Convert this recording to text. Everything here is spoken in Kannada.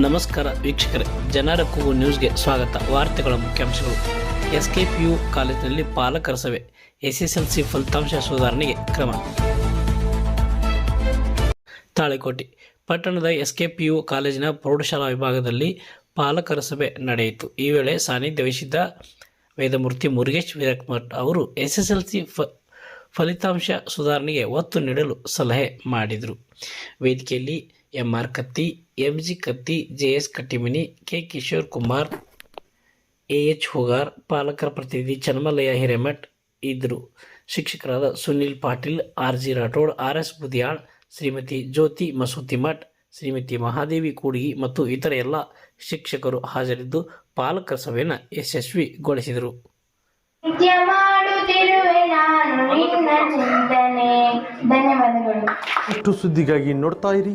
ನಮಸ್ಕಾರ ವೀಕ್ಷಕರೇ, ಜನರ ಕೂಗು ನ್ಯೂಸ್ಗೆ ಸ್ವಾಗತ. ವಾರ್ತೆಗಳ ಮುಖ್ಯಾಂಶಗಳು. ಎಸ್ ಕೆ ಪಿ ಯು ಕಾಲೇಜಿನಲ್ಲಿ ಪಾಲಕರ ಸಭೆ. ಎಸ್ಎಸ್ಎಲ್ಸಿ ಫಲಿತಾಂಶ ಸುಧಾರಣೆಗೆ ಕ್ರಮ. ತಾಳಿಕೋಟೆ. ಪಟ್ಟಣದ ಎಸ್ ಕೆ ಪಿ ಯು ಕಾಲೇಜಿನ ಪ್ರೌಢಶಾಲಾ ವಿಭಾಗದಲ್ಲಿ ಪಾಲಕರ ಸಭೆ ನಡೆಯಿತು. ಈ ವೇಳೆ ಸಾನ್ನಿಧ್ಯ ವಹಿಸಿದ್ದ ವೇದಮೂರ್ತಿ ಮುರುಗೇಶ್ ವೀರಕ್ಮಠ್ ಅವರು ಎಸ್ಎಸ್ಎಲ್ಸಿ ಫ, ಫಲಿತಾಂಶ ಸುಧಾರಣೆಗೆ ಒತ್ತು ನೀಡಲು ಸಲಹೆ ಮಾಡಿದರು. ವೇದಿಕೆಯಲ್ಲಿ M R Katti M G Katti J S Kattimani K. Kishore Kumar A H Hugar ಪಾಲಕರ ಪ್ರತಿನಿಧಿ ಚನ್ಮಲಯ ಹಿರೇಮಠ್ ಇದ್ದರು ಶಿಕ್ಷಕರಾದ Sunil Patil R G Rathod R S Budiyal Shrimati Jyoti Masuti Math Shrimati Mahadevi Kudigi ಮತ್ತು ಇತರ ಎಲ್ಲ ಶಿಕ್ಷಕರು ಹಾಜರಿದ್ದು ಪಾಲಕರ ಸಭೆಯನ್ನು ಯಶಸ್ವಿಗೊಳಿಸಿದರು ಧನ್ಯವಾದಗಳು. ಅಷ್ಟು ಸುದ್ದಿಗಾಗಿ ನೋಡ್ತಾ ಇರಿ.